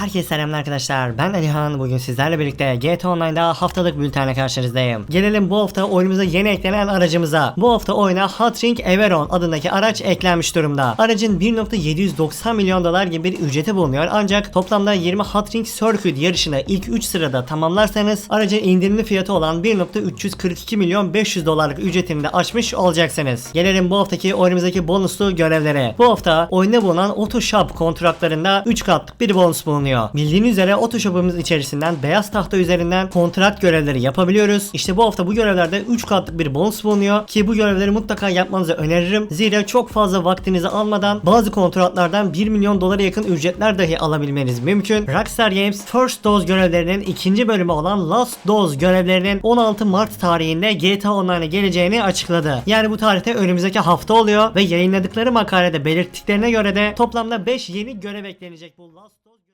Herkese selamlar arkadaşlar. Ben Alihan. Bugün sizlerle birlikte GTA Online'da haftalık bültenle karşınızdayım. Gelelim bu hafta oyunumuza yeni eklenen aracımıza. Bu hafta oyuna Hotring Everon adındaki araç eklenmiş durumda. Aracın 1.790 milyon dolar gibi bir ücreti bulunuyor. Ancak toplamda 20 Hotring Circuit yarışını ilk 3 sırada tamamlarsanız aracın indirimli fiyatı olan 1.342 milyon 500 dolarlık ücretini de açmış olacaksınız. Gelelim bu haftaki oyunumuzdaki bonuslu görevlere. Bu hafta oyunda bulunan Otoshop kontratlarında 3 katlık bir bonus bulunuyor. Bildiğiniz üzere Otoshop'umuz içerisinden beyaz tahta üzerinden kontrat görevleri yapabiliyoruz. İşte bu hafta bu görevlerde 3 katlık bir bonus bulunuyor ki bu görevleri mutlaka yapmanızı öneririm. Zira çok fazla vaktinizi almadan bazı kontratlardan 1 milyon dolara yakın ücretler dahi alabilmeniz mümkün. Rockstar Games First Dose görevlerinin ikinci bölümü olan Last Dose görevlerinin 16 Mart tarihinde GTA Online'a geleceğini açıkladı. Yani bu tarihte önümüzdeki hafta oluyor ve yayınladıkları makalede belirttiklerine göre de toplamda 5 yeni görev eklenecek bu Last Dose